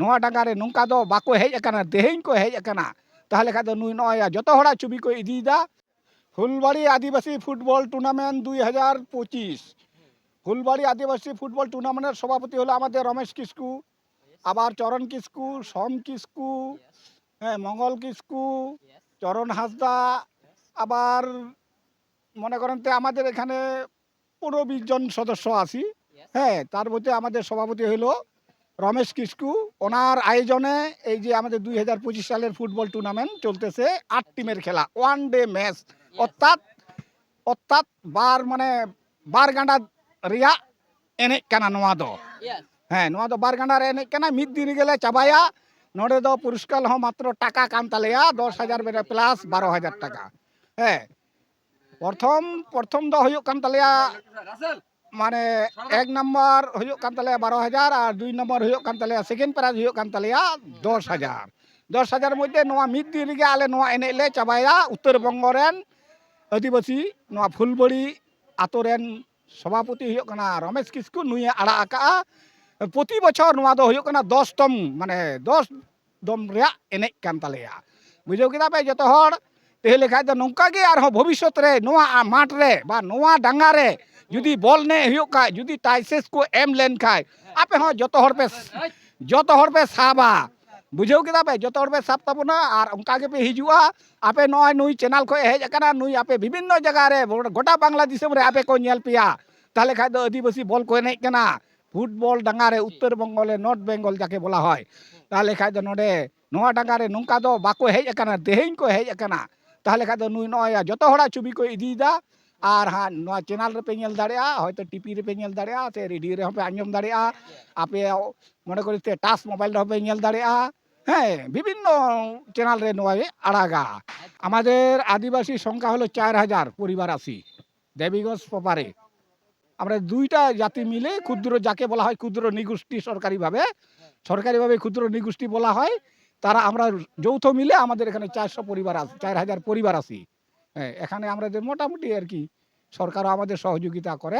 ᱱᱚᱣᱟ ᱰᱟᱸᱜᱟ ᱨᱮ ᱱᱚᱝᱠᱟ ᱫᱚ ᱵᱟᱠᱚ ᱦᱮᱡ ᱟᱠᱟᱱᱟ ᱛᱮᱦᱮᱧ ᱠᱚ ᱦᱮᱡ ᱟᱠᱟᱱᱟ ᱛᱟᱦᱚᱞᱮ ᱠᱷᱟᱱ ᱫᱚ ᱱᱩᱭ ᱱᱚᱜᱼᱚᱭ ᱡᱚᱛᱚ ᱦᱚᱲᱟᱜ ᱪᱷᱚᱵᱤ ᱠᱚ ᱤᱫᱤᱭᱮᱫᱟ হুলবাড়ি আদিবাসী ফুটবল টুর্নামেন্ট দুই হাজার পঁচিশ ফুলবাড়ি আদিবাসী ফুটবল টুর্নামেন্টের সভাপতি হলো আমাদের রমেশ কিস্কু আবার চরণ কিস্কু সোম কিস্কু হ্যাঁ মঙ্গল কিস্কু চরণ হাসদা আবার মনে করেন তো আমাদের এখানে পনেরো বিশ জন সদস্য আছি হ্যাঁ তার মধ্যে আমাদের সভাপতি হলো রমেশ কিসকু ওনার আয়োজনে এই যে আমাদের দুই হাজার পঁচিশ সালের ফুটবল টুর্নামেন্ট চলতেছে আট টিমের খেলা ওয়ান ডে ম্যাচ অর্থাৎ অর্থাৎ বার মানে বারগান্ডা রিয়া এনে কেনা নোয়া দ হ্যাঁ নোয়া দ বারগান্ডা রে এনে কেনা মিদ দিন গেলে চাবাইয়া নোড়ে দ পুরস্কার হ মাত্র টাকা কান তালেয়া দশ হাজার বেড়ে প্লাস বারো হাজার টাকা। হ্যাঁ প্রথম প্রথম দ হয়ে কান তালেয়া মানে এক নম্বর হয়ে কানতালে বারো হাজার আর দুই নম্বর হয়ে কানতালে সেকেন্ড প্রাইজ হয়ে কানতালে দশ হাজার। দশ হাজার মধ্যে নোয়া মিদ দিন রেগে আলে নোয়া এনে লে চাবায়া উত্তরবঙ্গ রেন আদিবাসী নোয়া ফুলবড়ি আতো রেন সভাপতি হয়ে কানা রমেশ কিসকু নুয়ে আড়া আকা। প্রতি বছর নোয়া দো হয়ে কানা দশ তম মানে দশ দম রেয়া এনে কানতালে বুঝাও কেদা পে যত হড় ᱛᱮᱦᱮᱞᱮ ᱠᱷᱟᱡ ᱫᱚ ᱱᱚᱝᱠᱟ ᱜᱮ ᱟᱨᱦᱚᱸ ᱵᱷᱚᱵᱤᱥᱥᱚᱛ ᱨᱮ ᱱᱚᱣᱟ ᱢᱟᱴᱷ ᱨᱮ ᱵᱟ ᱱᱚᱣᱟ ᱰᱟᱸᱜᱟ ᱨᱮ ᱡᱩᱫᱤ ᱵᱚᱞ ᱮᱱᱮᱡ ᱦᱩᱭᱩᱜ ᱠᱷᱟᱡ ᱡᱩᱫᱤ ᱴᱟᱭᱥᱮᱥ ᱠᱚ ᱮᱢ ᱞᱮᱱ ᱠᱷᱟᱡ ᱟᱯᱮ ᱦᱚᱸ ᱡᱚᱛᱚ ᱦᱚᱲ ᱯᱮ ᱡᱚᱛᱚ ᱦᱚᱲ ᱯᱮ ᱥᱟᱵᱟ ᱵᱩᱡᱷᱟᱹᱣ ᱠᱮᱫᱟ ᱯᱮ ᱡᱚᱛᱚ ᱦᱚᱲ ᱯᱮ ᱥᱟᱵ ᱛᱟᱵᱚᱱᱟ ᱟᱨ ᱚᱱᱠᱟ ᱜᱮᱯᱮ ᱦᱤᱡᱩᱜᱼᱟ ᱟᱯᱮ ᱱᱚᱜᱼᱚᱭ ᱱᱩᱭ ᱪᱮᱱᱮᱞ ᱠᱷᱚᱡ ᱦᱮᱡ ᱟᱠᱟᱱᱟ ᱱᱩᱭ ᱟᱯᱮ ᱵᱤᱵᱷᱤᱱᱱᱚ ᱡᱟᱭᱜᱟ ᱨᱮ ᱜᱚᱴᱟ ᱵᱟᱝᱞᱟ ᱫᱤᱥᱚᱢ ᱨᱮ ᱟᱯᱮ ᱠᱚ ᱧᱮᱞ ᱯᱮᱭᱟ ᱛᱟᱦᱞᱮ ᱠᱷᱟᱡ ᱫᱚ ᱟᱹᱫᱤᱵᱟᱹᱥᱤ ᱵᱚᱞ ᱠᱚ ᱮᱱᱮᱡ ᱠᱟᱱᱟ ফুটবল ডাঙারে উত্তরবঙ্গ নর্থ বেঙ্গল যাকে বলা হয় তাহলে খাই নোডে নোয়া ডাঙারে নৌকা দো বাকো হেজ আকানা দেহেইন কো হেজ আকানা তাহলে খাই তো নুই নয় যত হড়া ছবি কো ইদিদা আর হ্যাঁ নোয়া চ্যানেল রে পে ñেল দাঁড়িয়া হয়তো টিভি রে পে ñেল দাঁড়িয়া সে রেডিও রে হপে আঞ্জম দাঁড়িয়া আপে মনে করি তে টাচ মোবাইল রে হপে ñেল দাঁড়িয়া হ্যাঁ বিভিন্ন চ্যানেল রে নোয়া আড়াগা আমাদের আদিবাসী সংখ্যা হলো চার হাজার পরিবার আছি দেবীগঞ্জ পপারে আমরা দুইটা জাতি মিলে ক্ষুদ্র যাকে বলা হয় ক্ষুদ্র নিগোষ্ঠী সরকারিভাবে সরকারিভাবে ক্ষুদ্র নিগোষ্ঠী বলা হয় তারা আমরা যৌথ মিলে আমাদের এখানে চারশো পরিবার আছে চার হাজার পরিবার আছি। হ্যাঁ এখানে আমাদের মোটামুটি আর কি সরকারও আমাদের সহযোগিতা করে।